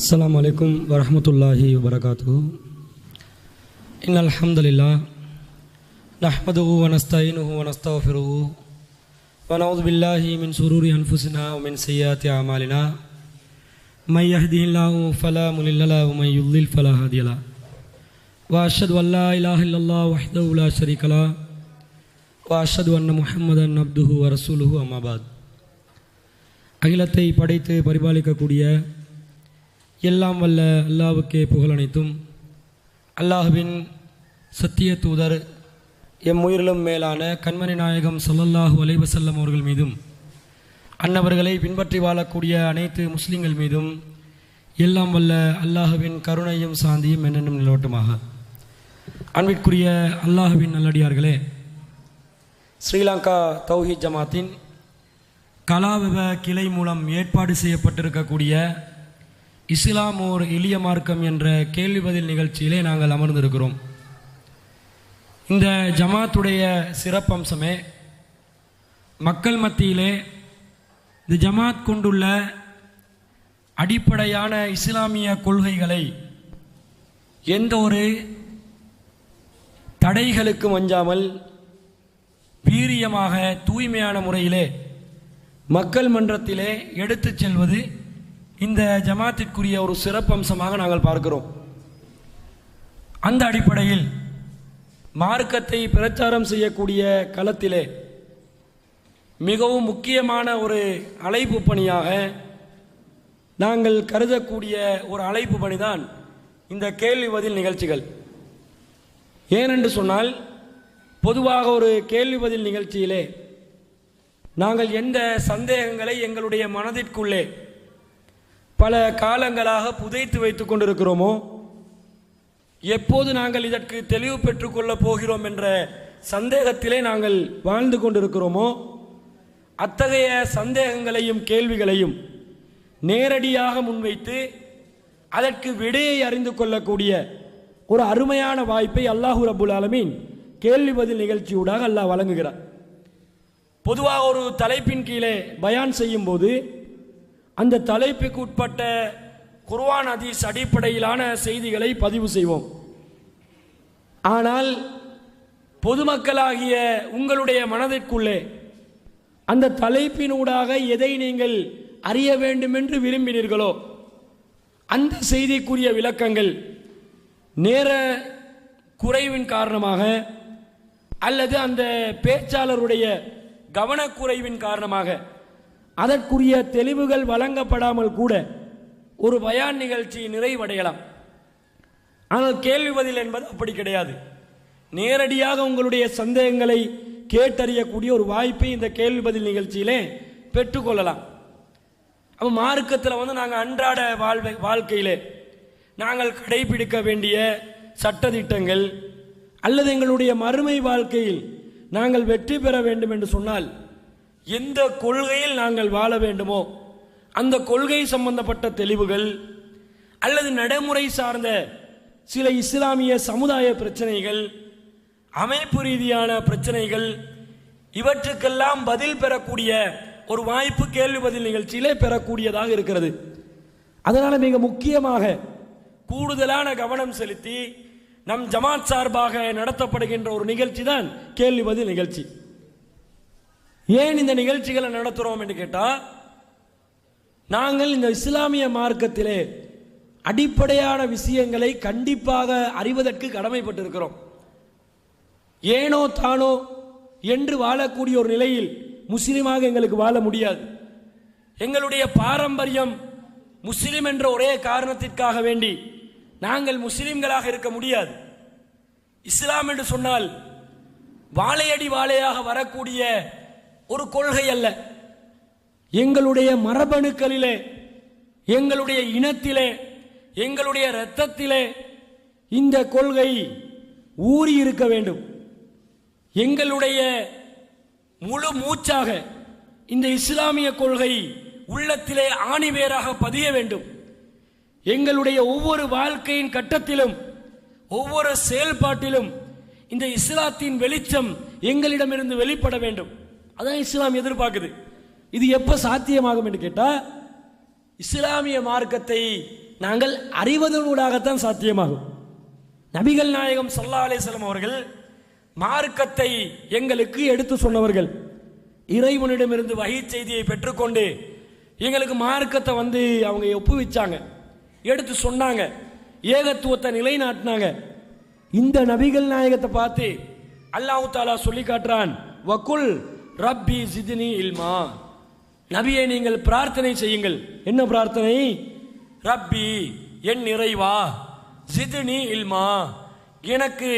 السلام عليكم ورحمة الله وبركاته إن الحمد لله نحمده ونستعينه ونستغفره ونعوذ بالله من شرور أنفسنا ومن سيئات أعمالنا من يهده الله فلا مضل له ومن يضلل فلا هادي له وأشهد أن لا إله إلا الله وحده لا شريك له وأشهد أن محمدا عبده ورسوله أما بعد அகிலத்தை படைத்து பரிபாலிக்கக்கூடிய எல்லாம் வல்ல அல்லாவுக்கே புகழ் அனைத்தும். அல்லாஹுவின் சத்திய தூதர் எம் உயிரிலும் மேலான கண்மணி நாயகம் சொல்லல்லாஹு அலைஹி அவர்கள் மீதும் அன்னவர்களை பின்பற்றி வாழக்கூடிய அனைத்து முஸ்லிம்கள் மீதும் எல்லாம் வல்ல அல்லாஹுவின் கருணையும் சாந்தியும் என்னென்னும் நிலவட்டுமாக. அன்பிற்குரிய அல்லாஹுவின் நல்லடியார்களே ஸ்ரீலங்கா தௌஹி ஜமாத்தின் கலாவிவ கிளை மூலம் ஏற்பாடு செய்யப்பட்டிருக்கக்கூடிய இஸ்லாம் ஓர் எளிய மார்க்கம் என்ற கேள்வி பதில் நிகழ்ச்சியிலே நாங்கள் அமர்ந்திருக்கிறோம். இந்த ஜமாத்துடைய சிறப்பம்சமே மக்கள் மத்தியிலே இந்த ஜமாத் கொண்டுள்ள அடிப்படையான இஸ்லாமிய கொள்கைகளை எந்த ஒரு தடைகளுக்கும் அஞ்சாமல் வீரியமாக தூய்மையான முறையிலே மக்கள் மன்றத்திலே எடுத்துச் செல்வது இந்த ஜமாத்திற்குரிய ஒரு சிறப்பம்சமாக நாங்கள் பார்க்கிறோம். அந்த அடிப்படையில் மார்க்கத்தை பிரச்சாரம் செய்யக்கூடிய களத்திலே மிகவும் முக்கியமான ஒரு அழைப்பு பணியாக நாங்கள் கருதக்கூடிய ஒரு அழைப்பு பணிதான் இந்த கேள்வி பதில் நிகழ்ச்சிகள். ஏனென்று சொன்னால் பொதுவாக ஒரு கேள்வி பதில் நிகழ்ச்சியிலே நாங்கள் எந்த சந்தேகங்களை எங்களுடைய மனதிற்குள்ளே பல காலங்களாக புதைத்து வைத்துக் கொண்டிருக்கிறோமோ எப்போது நாங்கள் இதற்கு தெளிவு பெற்றுக்கொள்ளப் போகிறோம் என்ற சந்தேகத்திலே நாங்கள் வாழ்ந்து கொண்டிருக்கிறோமோ அத்தகைய சந்தேகங்களையும் கேள்விகளையும் நேரடியாக முன்வைத்து அதற்கு விடையை அறிந்து கொள்ளக்கூடிய ஒரு அருமையான வாய்ப்பை அல்லாஹூ ரபுல் ஆலமீன் கேள்வி பதில் நிகழ்ச்சியூடாக அல்லாஹ் வழங்குகிறார். பொதுவாக ஒரு தலைப்பின் கீழே பயான் செய்யும் போது அந்த தலைப்புக்கு உட்பட்ட குர்வான் அதீஸ் அடிப்படையிலான செய்திகளை பதிவு செய்வோம். ஆனால் பொதுமக்களாகிய உங்களுடைய மனதிற்குள்ளே அந்த தலைப்பினூடாக எதை நீங்கள் அறிய வேண்டும் என்று விரும்பினீர்களோ அந்த செய்திக்குரிய விளக்கங்கள் நேர குறைவின் காரணமாக அல்லது அந்த பேச்சாளருடைய கவனக்குறைவின் காரணமாக அதற்குரிய தெளிவுகள் வழங்கப்படாமல் கூட ஒரு பயான் நிகழ்ச்சி நிறைவடையலாம். ஆனால் கேள்வி பதில் என்பது அப்படி கிடையாது. நேரடியாக உங்களுடைய சந்தேகங்களை கேட்டறியக்கூடிய ஒரு வாய்ப்பை இந்த கேள்வி பதில் நிகழ்ச்சியிலே பெற்றுக்கொள்ளலாம் அப்போ மார்க்கத்தில் வந்து நாங்கள் அன்றாட வாழ்வை வாழ்க்கையிலே நாங்கள் கடைபிடிக்க வேண்டிய சட்டத்திட்டங்கள் அல்லது எங்களுடைய மறுமை வாழ்க்கையில் நாங்கள் வெற்றி பெற வேண்டும் என்று சொன்னால் எந்த கொள்கையில் நாங்கள் வாழ வேண்டுமோ அந்த கொள்கை சம்பந்தப்பட்ட தெளிவுகள் அல்லது நடைமுறை சார்ந்த சில இஸ்லாமிய சமுதாய பிரச்சனைகள் அமைப்பு ரீதியான பிரச்சனைகள் இவற்றுக்கெல்லாம் பதில் பெறக்கூடிய ஒரு வாய்ப்பு கேள்வி பதில் நிகழ்ச்சியிலே பெறக்கூடியதாக இருக்கிறது. அதனால் மிக முக்கியமாக கூடுதலான கவனம் செலுத்தி நம் ஜமாத் சார்பாக நடத்தப்படுகின்ற ஒரு நிகழ்ச்சி தான் கேள்வி பதில் நிகழ்ச்சி. ஏன் இந்த நிகழ்ச்சிகளை நடத்துகிறோம் என்று கேட்டால் நாங்கள் இந்த இஸ்லாமிய மார்க்கத்திலே அடிப்படையான விஷயங்களை கண்டிப்பாக அறிவதற்கு கடமைப்பட்டிருக்கிறோம். ஏனோ தானோ என்று வாழக்கூடிய ஒரு நிலையில் முஸ்லீமாக எங்களுக்கு வாழ முடியாது. எங்களுடைய பாரம்பரியம் முஸ்லிம் என்ற ஒரே காரணத்திற்காக வேண்டி நாங்கள் முஸ்லிம்களாக இருக்க முடியாது. இஸ்லாம் என்று சொன்னால் வாழையடி வாழையாக வரக்கூடிய ஒரு கொள்கை அல்ல. எங்களுடைய மரபணுக்களிலே எங்களுடைய இனத்திலே எங்களுடைய இரத்தத்திலே இந்த கொள்கை ஊறி இருக்க வேண்டும். எங்களுடைய முழு மூச்சாக இந்த இஸ்லாமிய கொள்கை உள்ளத்திலே ஆணிவேராக பதிய வேண்டும். எங்களுடைய ஒவ்வொரு வாழ்க்கையின் கட்டத்திலும் ஒவ்வொரு செயல்பாட்டிலும் இந்த இஸ்லாத்தின் வெளிச்சம் எங்களிடமிருந்து வெளிப்பட வேண்டும். அதான் இஸ்லாம் எதிர்பார்க்குது. இது எப்போ சாத்தியமாகும் என்று கேட்டால் இஸ்லாமிய மார்க்கத்தை நாங்கள் அறிவதனூடாகத்தான் சாத்தியமாகும். நபிகள் நாயகம் சல்லா அலிஸ்லாம் அவர்கள் மார்க்கத்தை எங்களுக்கு எடுத்து சொன்னவர்கள். இறைவனிடமிருந்து வகை செய்தியை பெற்றுக்கொண்டு எங்களுக்கு மார்க்கத்தை வந்து அவங்க ஒப்புவிச்சாங்க. எடுத்து சொன்னாங்க. ஏகத்துவத்தை நிலைநாட்டினாங்க. இந்த நபிகள் நாயகத்தை பார்த்து அல்லாஹு தாலா சொல்லி காட்டுறான். வக்குல் ரப்பி ஜிதினி இல்மா. நபியை நீங்கள் பிரார்த்தனை செய்யுங்கள். என்ன பிரார்த்தனை? ரப்பி என் நிறைவா. ஜிதினி இல்மா. எனக்கு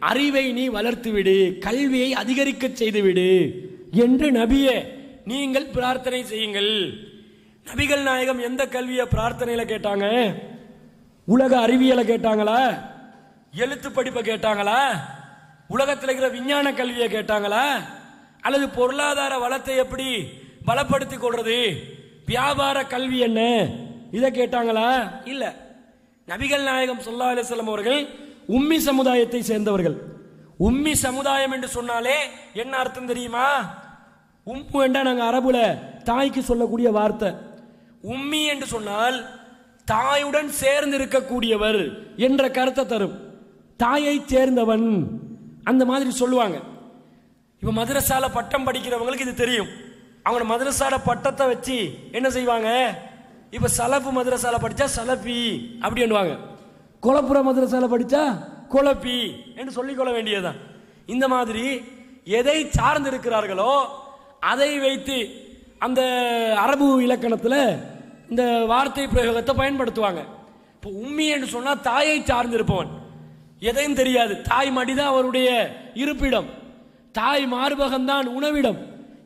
அறிவை நீ வளர்த்துவிடு கல்வியை அதிகரிக்க செய்துவிடு என்று நபிய நீங்கள் பிரார்த்தனை செய்யுங்கள். நபிகள் நாயகம் எந்த கல்வியை பிரார்த்தனையில் கேட்டாங்க? உலக அறிவியலை கேட்டாங்களா? எழுத்து படிப்பை கேட்டாங்களா? உலகத்தில் இருக்கிற விஞ்ஞான கல்வியை கேட்டாங்களா? அல்லது பொருளாதார வளத்தை எப்படி பலப்படுத்தி கொள்றது? வியாபார கல்வி என்ன? இதை கேட்டாங்களா? இல்ல. நபிகள் நாயகம் சொல்லா அலிஸ்லாம் அவர்கள் உம்மி சமுதாயத்தை சேர்ந்தவர்கள். உம்மி சமுதாயம் என்று சொன்னாலே என்ன அர்த்தம் தெரியுமா? உம்பு வேண்டாம் நாங்கள் அரபுல தாய்க்கு சொல்லக்கூடிய வார்த்தை. உம்மி என்று சொன்னால் தாயுடன் சேர்ந்து இருக்கக்கூடியவர் என்ற கருத்தை தரும். தாயை சேர்ந்தவன். அந்த மாதிரி சொல்லுவாங்க. இப்போ மதரசால பட்டம் படிக்கிறவங்களுக்கு இது தெரியும். அவங்க மதரசால பட்டத்தை வச்சு என்ன செய்வாங்க? இப்போ சலப்பு மதரசால படித்தா சலப்பி அப்படின்னுவாங்க குலப்புற மதரசால படித்தா குழப்பி என்று சொல்லிக்கொள்ள வேண்டியதுதான். இந்த மாதிரி எதை சார்ந்து இருக்கிறார்களோ அதை வைத்து அந்த அரபு இலக்கணத்தில் இந்த வார்த்தை பிரயோகத்தை பயன்படுத்துவாங்க. இப்போ உம்மி என்று சொன்னால் தாயை சார்ந்து இருப்பவன் எதையும் தெரியாது. தாய் மடிதான் அவருடைய இருப்பிடம். தாய் மார்பகம்தான் உணவிடம்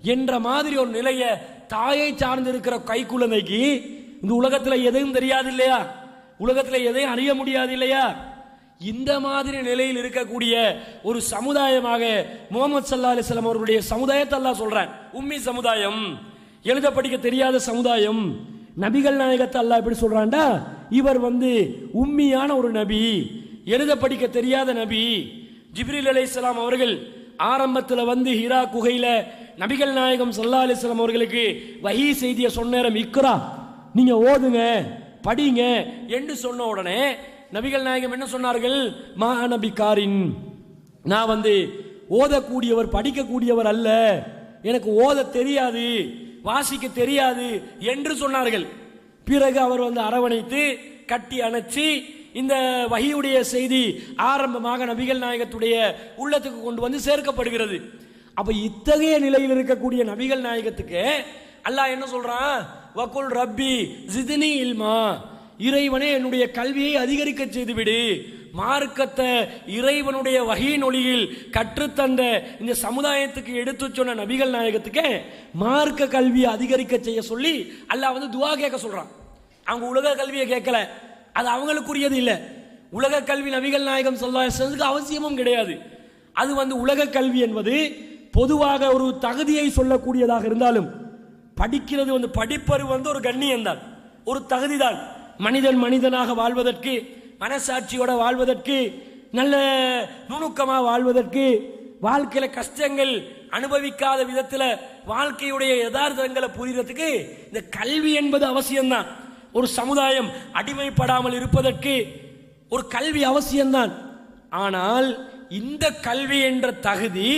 என்ற மாதிரி ஒரு நிலையை தாயை சார்ந்து இருக்கிற கைக்குழந்தைக்கு இந்த உலகத்தில் எதையும் தெரியாது இல்லையா உலகத்தில் எதையும் அறிய முடியாது இல்லையா இந்த மாதிரி நிலையில் இருக்கக்கூடிய ஒரு சமுதாயமாக முகமது சல்லா அலிஸ்லாம் அவர்களுடைய சமுதாயத்தை எல்லாம் சொல்றான். உம்மி சமுதாயம் எழுத படிக்க தெரியாத சமுதாயம் நபிகள் நாயகத்தை அல்லா எப்படி சொல்றான்டா? இவர் வந்து உண்மையான ஒரு நபி எழுத படிக்க தெரியாத நபி. ஜிப்ரீல் அலைஹிஸ்ஸலாம் அவர்கள் ஆரம்பத்தில் வந்து ஹீரா குகையில் நபிகள் நாயகம் சல்லா அலிஸ்லாம் அவர்களுக்கு வகி செய்தியை சொன்ன நேரம் இக்ரா. நீங்கள் ஓதுங்க படிங்க என்று சொன்ன உடனே நபிகள் நாயகம் என்ன சொன்னார்கள்? மாநபிகாரின் நான் வந்து ஓதக்கூடியவர் படிக்கக்கூடியவர் அல்ல. எனக்கு ஓத தெரியாது வாசிக்க தெரியாது என்று சொன்னார்கள். பிறகு அவர் வந்து அரவணைத்து கட்டி அணைச்சி இந்த வகையுடைய செய்தி ஆரம்பமாக நபிகள் நாயகத்துடைய உள்ளத்துக்கு கொண்டு வந்து சேர்க்கப்படுகிறது. அப்போ இத்தகைய நிலையில் இருக்கக்கூடிய நபிகள் நாயகத்துக்கு அல்லாஹ் என்ன சொல்கிறான் வக்குல் ரப்பி ஜிதினி இல்மா. இறைவனே என்னுடைய கல்வியை அதிகரிக்க செய்து விடு மார்க்கத்தை இறைவனுடைய வகையின் ஒளியில் கற்றுத்தந்த இந்த சமுதாயத்துக்கு எடுத்து சொன்ன நபிகள் நாயகத்துக்கு மார்க்க கல்வியை அதிகரிக்க செய்ய சொல்லி அல்லாஹ் வந்து துவா கேட்க சொல்கிறான் அவங்க உலக கல்வியை கேட்கல. அது அவங்களுக்குரியது இல்லை. உலக கல்வி நபிகள் நாயகம் சொல்வதற்கு அவசியமும் கிடையாது. அது வந்து உலக கல்வி என்பது பொதுவாக ஒரு தகுதியை சொல்லக்கூடியதாக இருந்தாலும் படிக்கிறது வந்து படிப்பறிவு வந்து ஒரு கண்ணியம் தான். ஒரு தகுதி தான். மனிதன் மனிதனாக வாழ்வதற்கு மனசாட்சியோட வாழ்வதற்கு நல்ல நுணுக்கமாக வாழ்வதற்கு வாழ்க்கையில கஷ்டங்கள் அனுபவிக்காத விதத்துல வாழ்க்கையுடைய யதார்த்தங்களை புரியறதுக்கு இந்த கல்வி என்பது அவசியம்தான். ஒரு சமுதாயம் அடிமைப்படாமல் இருப்பதற்கு ஒரு கல்வி அவசியம்தான். ஆனால் இந்த கல்வி என்ற தகுதி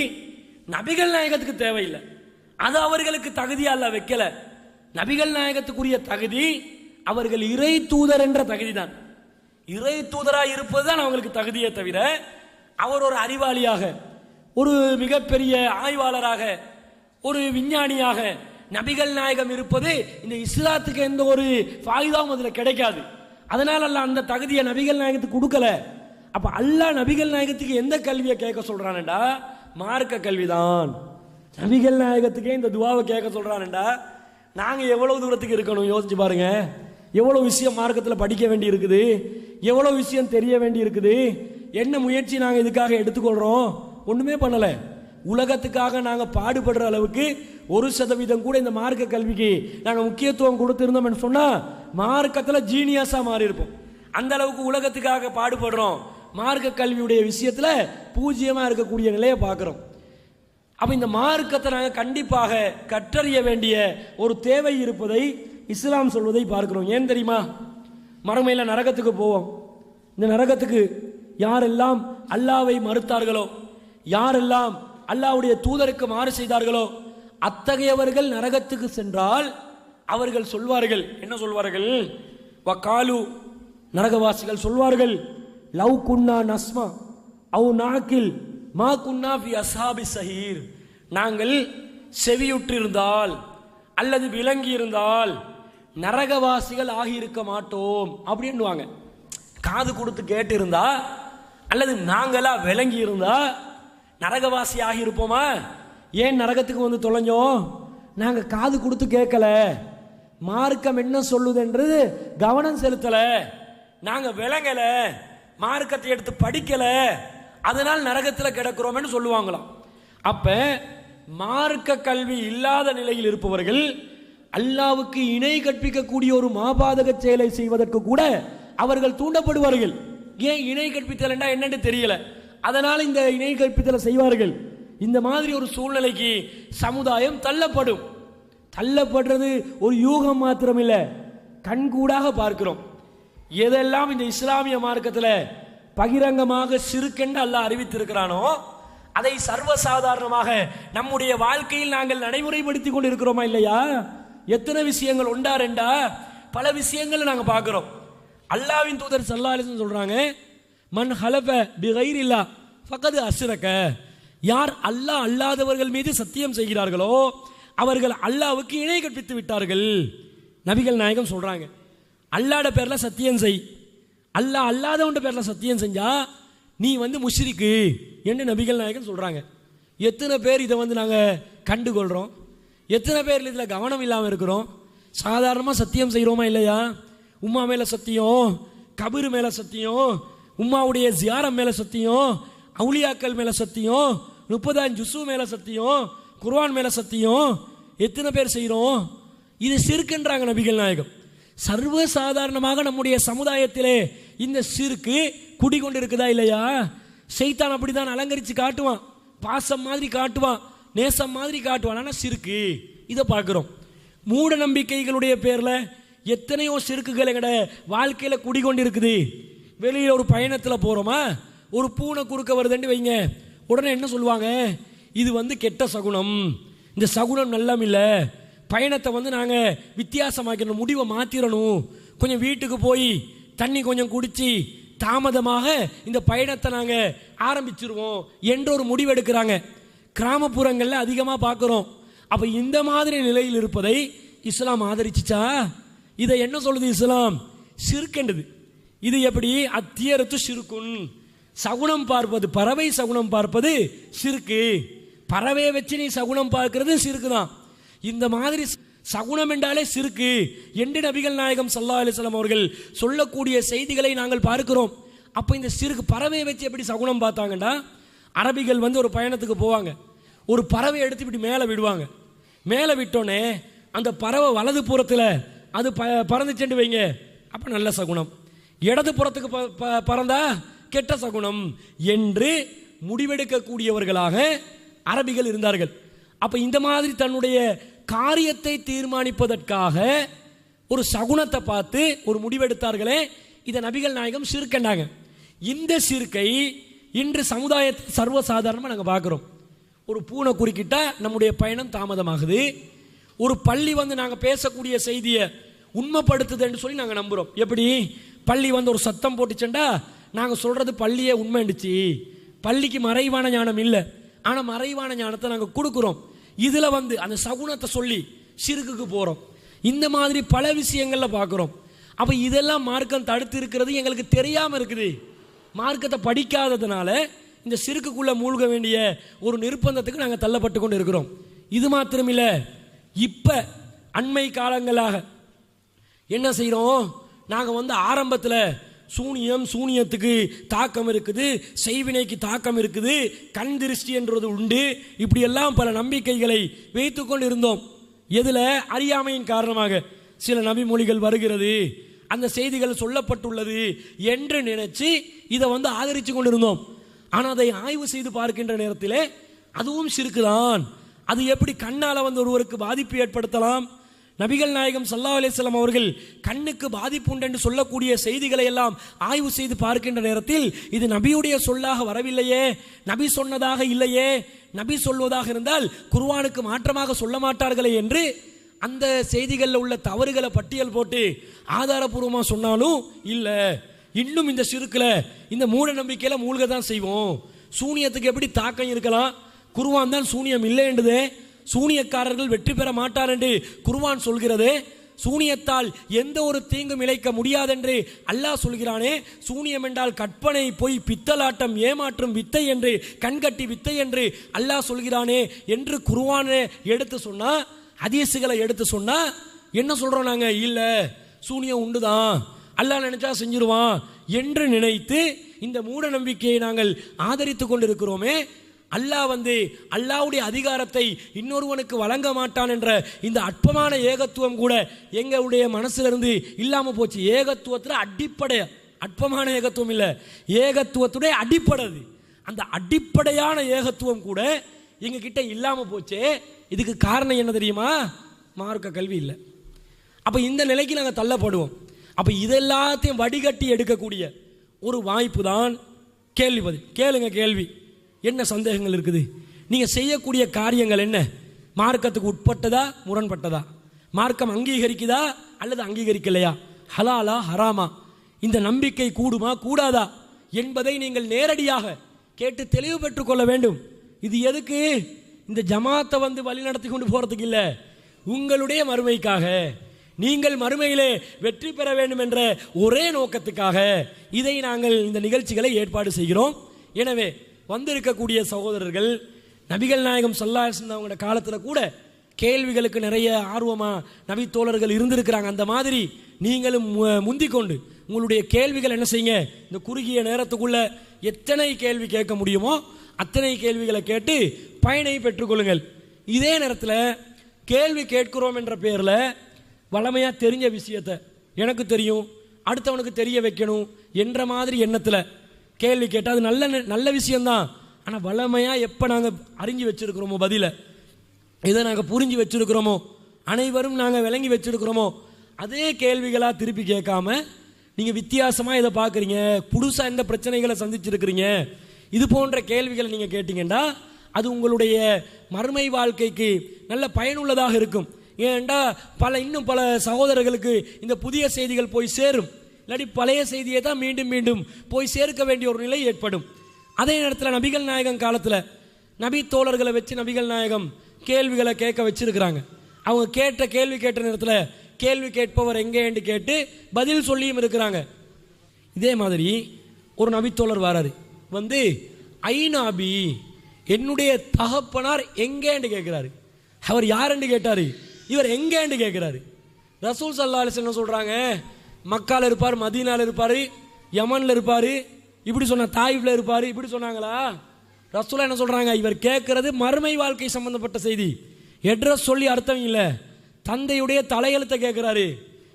நபிகள் நாயகத்துக்கு தேவையில்லை. அது அவர்களுக்கு தகுதியா அல்ல வைக்கல. நபிகள் நாயகத்துக்குரிய தகுதி அவர்கள் இறை தூதர் என்ற தகுதி தான் இறை தூதராக இருப்பதுதான் அவங்களுக்கு தகுதியே தவிர அவர் ஒரு அறிவாளியாக ஒரு மிகப்பெரிய ஆய்வாளராக ஒரு விஞ்ஞானியாக நபிகள் நாயகம் இருப்பது இந்த இஸ்லாத்துக்கு எந்த ஒரு ஃபாயுதாவும் அதில் கிடைக்காது. அதனால அல்ல அந்த தகுதியை நபிகள் நாயகத்துக்கு கொடுக்கல. அப்போ அல்லாஹ் நபிகள் நாயகத்துக்கு எந்த கல்வியை கேட்க சொல்கிறானடா மார்க்க கல்விதான். நபிகள் நாயகத்துக்கே இந்த துவாவை கேட்க சொல்கிறானடா நாங்கள் எவ்வளோ தூரத்துக்கு இருக்கணும்? யோசிச்சு பாருங்க. எவ்வளோ விஷயம் மார்க்கத்தில் படிக்க வேண்டி இருக்குது எவ்வளோ விஷயம் தெரிய வேண்டி இருக்குது என்ன முயற்சி நாங்கள் இதுக்காக எடுத்துக்கொள்கிறோம் ஒன்றுமே பண்ணலை. உலகத்துக்காக நாங்கள் பாடுபடுற அளவுக்கு ஒரு சதவீதம் கூட இந்த மார்க்க கல்விக்கு நாங்கள் முக்கியத்துவம் கொடுத்துருந்தோம்னு சொன்னால் மார்க்கத்தில் ஜீனியஸாக மாறியிருப்போம். அந்த அளவுக்கு உலகத்துக்காக பாடுபடுறோம். மார்க்க கல்வியுடைய விஷயத்தில் பூஜ்ஜியமாக இருக்கக்கூடிய நிலையை பார்க்குறோம். அப்போ இந்த மார்க்கத்தை நாங்கள் கண்டிப்பாக கற்றறிய வேண்டிய ஒரு தேவை இருப்பதை இஸ்லாம் சொல்வதை பார்க்கிறோம். ஏன் தெரியுமா? மறுமையில் நரகத்துக்கு போவோம். இந்த நரகத்துக்கு யாரெல்லாம் அல்லாவை மறுத்தார்களோ யாரெல்லாம் அல்லாவுடைய தூதருக்கு மாறு செய்தார்களோ? அத்தகையவர்கள் நரகத்துக்கு சென்றால் அவர்கள் சொல்வார்கள். என்ன சொல்வார்கள்? வக்காலு நரகவாசிகள் சொல்வார்கள் லவ் குன்னா நஸ்மா அவு நாக்கில் மா குன்னா ஃபி அசாபி சஹீர் நாங்கள் செவியுற்றிருந்தால் அல்லது விளங்கி இருந்தால் நரகவாசிகள் ஆகியிருக்க மாட்டோம் அப்படின்னுவாங்க காது கொடுத்து கேட்டு இருந்தா அல்லது நாங்களா விளங்கி இருந்தா நரகவாசி ஆகியிருப்போமா ஏன் நரகத்துக்கு வந்து தொலைஞ்சோம் நாங்கள் காது கொடுத்து கேட்கல. மார்க்கம் என்ன சொல்லுதுன்றது கவனம் செலுத்தலை. நாங்கள் விளங்கலை. மார்க்கத்தை எடுத்து படிக்கலை. அதனால் நரகத்தில் கிடக்கிறோம்னு சொல்லுவாங்களாம். அப்போ மார்க்க கல்வி இல்லாத நிலையில் இருப்பவர்கள் அல்லாவுக்கு இணை கற்பிக்கக்கூடிய ஒரு மாபாதக செயலை செய்வதற்கு கூட அவர்கள் தூண்டப்படுவார்கள். ஏன் இணை கற்பித்தல் என்னன்னு தெரியல. அதனால் இந்த இணை கற்பித்தலை செய்வார்கள். இந்த மாதிரி ஒரு சூழ்நிலைக்கு சமுதாயம் தள்ளப்படும். தள்ளப்படுறது ஒரு யூகம் மாத்திரம் இல்லை கண்கூடாக பார்க்கிறோம். எதெல்லாம் இந்த இஸ்லாமிய மார்க்கத்தில் பகிரங்கமாக சிறுக்கென்று அல்லாஹ் அறிவித்திருக்கிறானோ அதை சர்வசாதாரணமாக நம்முடைய வாழ்க்கையில் நாங்கள் நடைமுறைப்படுத்தி கொண்டு இருக்கிறோமா இல்லையா? எத்தனை விஷயங்கள் உண்டா ரெண்டா? பல விஷயங்களை நாங்கள் பார்க்குறோம். அல்லாவின் தூதர் சல்லாலிசன் சொல்கிறாங்க மண் ஹலப பிகைர் இல்லா ஃபகது யார் அல்லாஹ் அல்லாதவர்கள் மீது சத்தியம் செய்கிறார்களோ அவர்கள் அல்லாவுக்கு இணை கற்பித்து விட்டார்கள். நபிகள் நாயகம் சொல்கிறாங்க அல்லாட பேரில் சத்தியம் செய். அல்லாஹ் அல்லாதவன் பேரில் சத்தியம் செஞ்சா நீ வந்து முஷ்ரிக்கு. என்று நபிகள் நாயகம் சொல்கிறாங்க எத்தனை பேர் இதை வந்து நாங்கள் கண்டுகொள்கிறோம் எத்தனை பேர் இதில் கவனம் இல்லாமல் இருக்கிறோம்? சாதாரணமாக சத்தியம் செய்கிறோமா இல்லையா? உமா மேலே சத்தியம் கபிரு மேலே சத்தியம் உம்மாவுடைய ஜியாரம் மேலே சத்தியம் அவுளியாக்கள் மேலே சத்தியம் முப்பதாயிரம் ஜுசு மேலே சத்தியம் குர்வான் மேலே சத்தியம் எத்தனை பேர் செய்கிறோம் இது சிறுக்குன்றாங்க நபிகள் நாயகம். சர்வ சாதாரணமாக நம்முடைய சமுதாயத்திலே இந்த சிறுக்கு குடிகொண்டிருக்குதா இல்லையா? செய்தான் அப்படிதான் அலங்கரித்து காட்டுவான். பாசம் மாதிரி காட்டுவான். நேசம் மாதிரி காட்டுவான். ஆனால் சிறுக்கு இதை பார்க்குறோம். மூட நம்பிக்கைகளுடைய பேரில் எத்தனையோ சிறுக்குகள் எங்கட வாழ்க்கையில் குடிகொண்டிருக்குது. வெளியில் ஒரு பயணத்தில் போகிறோமா ஒரு பூனை குறுக்க வருதுன்னு வைங்க. உடனே என்ன சொல்லுவாங்க? இது வந்து கெட்ட சகுனம். இந்த சகுனம் நல்லம் இல்லை. பயணத்தை வந்து நாங்கள் வித்தியாசமாக்கணும் முடிவை மாற்றிடணும் கொஞ்சம் வீட்டுக்கு போய் தண்ணி கொஞ்சம் குடித்து தாமதமாக இந்த பயணத்தை நாங்கள் ஆரம்பிச்சிருவோம் என்ற ஒரு முடிவு எடுக்கிறாங்க. கிராமப்புறங்களில் அதிகமாக பார்க்குறோம் அப்போ இந்த மாதிரி நிலையில் இருப்பதை இஸ்லாம் ஆதரிச்சுச்சா? இதை என்ன சொல்லுது இஸ்லாம்? சிறுக்கண்டது இது எப்படி? அத்தியரத்து சிறுக்குன். சகுனம் பார்ப்பது பறவை சகுனம் பார்ப்பது சிறுக்கு. பறவையை வச்சு நீ சகுனம் பார்க்கறது சிறுக்கு தான் இந்த மாதிரி சகுனம் என்றாலே சிறுக்கு. என்று நபிகள் நாயகம் சல்லா அலிஸ்லாம் அவர்கள் சொல்லக்கூடிய செய்திகளை நாங்கள் பார்க்கிறோம். அப்போ இந்த சிறுக்கு பறவையை வச்சு எப்படி சகுனம் பார்த்தாங்கன்னா அரபிகள் வந்து ஒரு பயணத்துக்கு போவாங்க. ஒரு பறவை எடுத்து இப்படி மேலே விடுவாங்க. மேலே விட்டோன்னே அந்த பறவை வலது புறத்தில் அது ப பறந்துச்சுட்டு வைங்க. அப்போ நல்ல சகுனம் இடது புறத்துக்கு ப- ப- பறந்தா கெட்ட சகுனம் என்று முடிவெடுக்கக்கூடியவர்களாக அரபிகள் இருந்தார்கள். அப்போ இந்த மாதிரி தன்னுடைய காரியத்தை தீர்மானிப்பதற்காக ஒரு சகுனத்தை பார்த்து ஒரு முடிவெடுத்தார்களே இதை நபிகள் நாயகம் சிறுக்கண்டாங்க. இந்த சிறுக்கை இன்று சமுதாயத்தில் சர்வசாதாரணமாக நாங்கள் பார்க்குறோம் ஒரு பூனை குறுக்கிட்டால் நம்முடைய பயணம் தாமதமாகுது. ஒரு பள்ளி வந்து நாங்கள் பேசக்கூடிய செய்தியை உண்மைப்படுத்துதுன்னு சொல்லி நாங்கள் நம்புகிறோம் எப்படி? பள்ளி வந்து ஒரு சத்தம் போட்டுச்சுண்டா? நாங்கள் சொல்கிறது பள்ளியே உண்மைண்டுச்சு பள்ளிக்கு மறைவான ஞானம் இல்லை. ஆனால் மறைவான ஞானத்தை நாங்கள் கொடுக்குறோம். இதில் வந்து அந்த சகுனத்தை சொல்லி சிறுக்குக்கு போகிறோம் இந்த மாதிரி பல விஷயங்களில் பார்க்குறோம் அப்போ இதெல்லாம் மார்க்கம் தடுத்து இருக்கிறது எங்களுக்கு தெரியாமல் இருக்குது. மார்க்கத்தை படிக்காததுனால இந்த சிறுக்குக்குள்ளே மூழ்க வேண்டிய ஒரு நிர்பந்தத்துக்கு நாங்கள் தள்ளப்பட்டு கொண்டு இருக்கிறோம். இது மாத்திரமில்லை. இப்போ அண்மை காலங்களாக என்ன செய்கிறோம் நாங்கள் வந்து ஆரம்பத்தில் சூனியம் சூனியத்துக்கு தாக்கம் இருக்குது செய்வினைக்கு தாக்கம் இருக்குது கண் திருஷ்டி என்றது உண்டு. இப்படியெல்லாம் பல நம்பிக்கைகளை வைத்து கொண்டு இருந்தோம் எதில்? அறியாமையின் காரணமாக. சில நபிமொழிகள் வருகிறது. அந்த செய்திகள் சொல்லப்பட்டுள்ளது என்று நினைச்சு இதை வந்து ஆதரித்து கொண்டிருந்தோம். ஆனால் அதை ஆய்வு செய்து பார்க்கின்ற நேரத்தில் அதுவும் சிறுக்குதான். அது எப்படி கண்ணால் வந்து ஒருவருக்கு பாதிப்பு ஏற்படுத்தலாம்? நபிகள் நாயகம் சல்லா அலிஸ்லாம் அவர்கள் கண்ணுக்கு பாதிப்பு உண்டு என்று சொல்லக்கூடிய செய்திகளை எல்லாம் ஆய்வு செய்து பார்க்கின்ற நேரத்தில் இது நபியுடைய சொல்லாக வரவில்லையே நபி சொன்னதாக இல்லையே நபி சொல்வதாக இருந்தால் குர்வானுக்கு மாற்றமாக சொல்ல மாட்டார்களே என்று அந்த செய்திகளில் உள்ள தவறுகளை பட்டியல் போட்டு ஆதாரபூர்வமாக சொன்னாலும் இல்லை. இன்னும் இந்த சிறுக்கில் இந்த மூட நம்பிக்கையில் மூழ்க தான் செய்வோம். சூனியத்துக்கு எப்படி தாக்கம் இருக்கலாம்? குருவான் தான் சூனியம் இல்லை என்றதே சூனியக்காரர்கள் வெற்றி பெற மாட்டார் என்று குருவான் சொல்கிறது. சூனியத்தால் எந்த ஒரு தீங்கும் இழைக்க முடியாதென்று அல்லாஹ் சொல்கிறானே. சூனியம் என்றால் கற்பனை பொய் பித்தலாட்டம் ஏமாற்றும் வித்தை என்று கண்கட்டி வித்தை என்று அல்லாஹ் சொல்கிறானே என்று குருவானே எடுத்து சொன்னால் ஹதீஸுகளை எடுத்து சொன்னால் என்ன சொல்கிறோம் நாங்கள் இல்லை சூனியம் உண்டுதான். அல்லாஹ் நினச்சா செஞ்சிருவான் என்று நினைத்து இந்த மூட நம்பிக்கையை நாங்கள் ஆதரித்து கொண்டிருக்கிறோமே. அல்லாஹ் வந்து அல்லாவுடைய அதிகாரத்தை இன்னொருவனுக்கு வழங்க மாட்டான் என்ற இந்த அற்பமான ஏகத்துவம் கூட எங்களுடைய மனசுல இருந்து போச்சு. ஏகத்துவத்தில் அடிப்படை அற்பமான ஏகத்துவம் இல்லை. ஏகத்துவத்துடைய அடிப்படை அது. அந்த அடிப்படையான ஏகத்துவம் கூட எங்ககிட்ட இல்லாமல் போச்சே. இதுக்கு காரணம் என்ன தெரியுமா? மார்க்க கல்வி இல்லை. அப்போ இந்த நிலைக்கு நாங்கள் தள்ளப்படுவோம். அப்போ இதெல்லாத்தையும் வடிகட்டி எடுக்கக்கூடிய ஒரு வாய்ப்பு தான் கேள்வி பதில். கேளுங்க கேள்வி. என்ன சந்தேகங்கள் இருக்குது? நீங்கள் செய்யக்கூடிய காரியங்கள் என்ன? மார்க்கத்துக்கு உட்பட்டதா முரண்பட்டதா? மார்க்கம் அங்கீகரிக்குதா அல்லது அங்கீகரிக்கலையா? ஹலாலா ஹராமா? இந்த நம்பிக்கை கூடுமா கூடாதா? என்பதை நீங்கள் நேரடியாக கேட்டு தெளிவு பெற்றுக்கொள்ள வேண்டும். இது எதுக்கு? இந்த ஜமாத்தை வந்து வழிநடத்தி கொண்டு போகிறதுக்கு இல்லை. உங்களுடைய மறுமைக்காக. நீங்கள் மறுமையிலே வெற்றி பெற வேண்டும் என்ற ஒரே நோக்கத்துக்காக இதை நாங்கள் இந்த நிகழ்ச்சிகளை ஏற்பாடு செய்கிறோம். எனவே வந்திருக்கக்கூடிய சகோதரர்கள் நபிகள் நாயகம் சல்லாஹ் அவங்களோட காலத்தில் கூட கேள்விகளுக்கு நிறைய ஆர்வமாக நபி தோழர்கள் இருந்திருக்கிறாங்க. அந்த மாதிரி நீங்களும் மு- முந்திக் கொண்டு உங்களுடைய கேள்விகள் என்ன செய்யுங்க? இந்த குறுகிய நேரத்துக்குள்ள எத்தனை கேள்வி கேட்க முடியுமோ அத்தனை கேள்விகளை கேட்டு பயனை பெற்றுக்கொள்ளுங்கள் இதே நேரத்தில் கேள்வி கேட்கிறோம் என்ற பேரில் வளமையாக தெரிஞ்ச விஷயத்த எனக்கு தெரியும் அடுத்தவனுக்கு தெரிய வைக்கணும் என்ற மாதிரி எண்ணத்தில் கேள்வி கேட்டால் அது நல்ல ந- நல்ல விஷயந்தான் ஆனால் வளமையாக எப்போ நாங்கள் அறிஞ்சு வச்சுருக்குறோமோ பதிலை இதை நாங்கள் புரிஞ்சு வச்சிருக்கிறோமோ அனைவரும் நாங்கள் விளங்கி வச்சிருக்கிறோமோ அதே கேள்விகளாக திருப்பி கேட்காம நீங்கள் வித்தியாசமாக இதை பார்க்குறீங்க புதுசாக எந்த பிரச்சனைகளை சந்திச்சிருக்கிறீங்க இது போன்ற கேள்விகளை நீங்கள் கேட்டிங்கன்னா அது உங்களுடைய மறுமை வாழ்க்கைக்கு நல்ல பயனுள்ளதாக இருக்கும். ஏன்டா பல இன்னும் பல சகோதரர்களுக்கு இந்த புதிய செய்திகள் போய் சேரும். இல்லாட்டி பழைய செய்தியை தான் மீண்டும் மீண்டும் போய் சேர்க்க வேண்டிய ஒரு நிலை ஏற்படும். அதே நேரத்தில் நபிகள் நாயகம் காலத்தில் நபி தோழர்களை வச்சு நபிகள் நாயகம் கேள்விகளை கேட்க வச்சிருக்கிறாங்க. அவங்க கேட்ட கேள்வி கேட்ட நேரத்தில் கேள்வி கேட்பவர் எங்கேன்னு கேட்டு பதில் சொல்லியும் இருக்கிறாங்க. இதே மாதிரி ஒரு நபித்தோழர் வராரு. வந்து ஐநாபி என்னுடைய தகப்பனார் எங்கேன்னு கேட்குறாரு? அவர் யாருன்னு கேட்டார்? இவர் எங்கேன்னு கேட்குறாரு? ரசூல் சல்லா அலிஸ் என்ன சொல்கிறாங்க மக்கால் இருப்பார் மதீனால இருப்பார் யமனில் இருப்பார். இப்படி சொன்ன தாயிஃப்ல இருப்பார். இப்படி சொன்னாங்களா? ரசூலா என்ன சொல்கிறாங்க இவர் கேட்குறது மறுமை வாழ்க்கை சம்மந்தப்பட்ட செய்தி. எட்ரஸ் சொல்லி அர்த்தம் இல்லை. தந்தையுடைய தலையெழுத்தை கேட்குறாரு.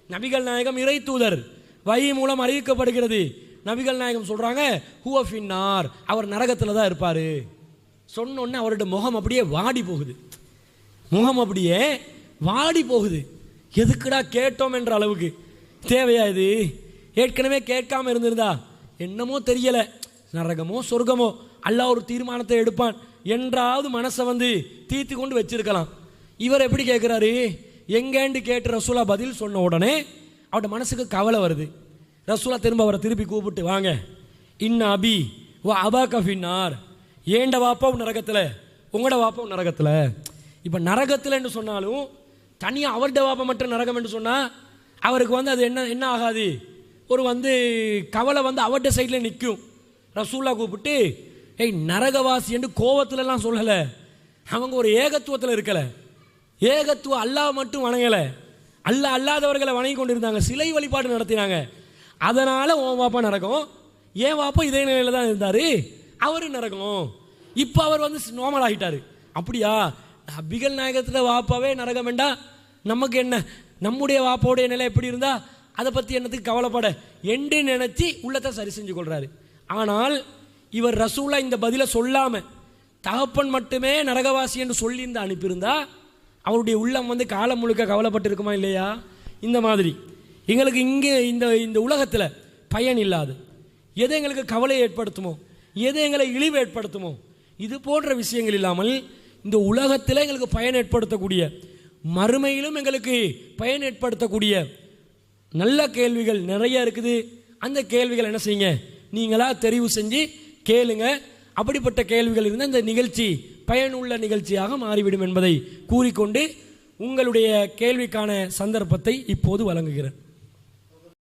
நபிகள் நாயகம் இறை தூதர். வழி மூலம் அறிவிக்கப்படுகிறது. நபிகள் நாயகம் சொல்றாங்க ஹுவ ஃபின்னார். அவர் நரகத்தில் தான் இருப்பார். சொன்னோன்னே அவருடைய முகம் அப்படியே வாடி போகுது. முகம் அப்படியே வாடி போகுது. எதுக்குடா கேட்டோம் என்ற அளவுக்கு. தேவையா இது? ஏற்கனவே கேட்காம இருந்திருந்தா. என்னமோ தெரியல. நரகமோ சொர்க்கமோ அல்ல ஒரு தீர்மானத்தை எடுப்பான். என்றாவது மனசை வந்து தீர்த்து கொண்டு வச்சிருக்கலாம். இவர் எப்படி கேட்குறாரு? எங்கேண்டு கேட்டு ரசூலா பதில் சொன்ன உடனே அவரோட மனசுக்கு கவலை வருது. ரசூலா திரும்ப அவரை திருப்பி கூப்பிட்டு வாங்க. இன்ன அபி வா அபா கஃபின்னார் ஏண்ட வாப்பாவும் நரகத்தில்? உங்களோட வாப்பாவும் நரகத்தில். இப்போ நரகத்தில்ன்னு சொன்னாலும் தனியாக அவர்கிட்ட வாப்பா மட்டும் நரகம் என்று சொன்னால் அவருக்கு வந்து அது என்ன என்ன ஆகாது? ஒரு வந்து கவலை வந்து அவட்ட சைடில் நிற்கும் ரசூலா கூப்பிட்டு ஏய் நரகவாசி என்று கோவத்துலலாம் சொல்லலை. அவங்க ஒரு ஏகத்துவத்தில் இருக்கலை. ஏகத்துவ அல்லாஹ் மட்டும் வணங்கலை. அல்லாஹ் அல்லாதவர்களை வணங்கி கொண்டிருந்தாங்க. சிலை வழிபாடு நடத்தினாங்க. அதனால் உன் வாப்பா நடக்கும் ஏன் வாப்பா இதே நிலையில் தான் இருந்தார். அவரு நடக்கும் இப்போ அவர் வந்து நார்மல் ஆகிட்டாரு. அப்படியா? நபிகள் நாயகத்தில் வாப்பாவே நரகம் வேண்டாம் நமக்கு என்ன? நம்முடைய வாப்போடைய நிலை எப்படி இருந்தா அதை பற்றி என்னத்துக்கு கவலைப்பட? என்று நினைச்சி உள்ளத்தை சரி செஞ்சு கொள்றாரு. ஆனால் இவர் ரசூலா இந்த பதிலை சொல்லாம தகப்பன் மட்டுமே நரகவாசி என்று சொல்லி இந்த அனுப்பியிருந்தா அவருடைய உள்ளம் வந்து காலம் முழுக்க கவலைப்பட்டு இருக்குமா இல்லையா? இந்த மாதிரி. எங்களுக்கு இங்கே இந்த இந்த உலகத்தில் பயன் இல்லாது. எது எங்களுக்கு கவலை ஏற்படுத்துமோ? எது எங்களை இழிவு ஏற்படுத்துமோ? இது போன்ற விஷயங்கள் இல்லாமல் இந்த உலகத்தில் எங்களுக்கு பயன் ஏற்படுத்தக்கூடிய மறுமையிலும் எங்களுக்கு பயன் ஏற்படுத்தக்கூடிய நல்ல கேள்விகள் நிறைய இருக்குது. அந்த கேள்விகள் என்ன செய்யுங்க? நீங்களாக தெரிவு செஞ்சு கேளுங்க. அப்படிப்பட்ட கேள்விகள் இருந்தால் இந்த நிகழ்ச்சி பயனுள்ள நிகழ்ச்சியாக மாறிவிடும் என்பதை கூறிக்கொண்டு உங்களுடைய கேள்விக்கான சந்தர்ப்பத்தை இப்போது வழங்குகிறேன்.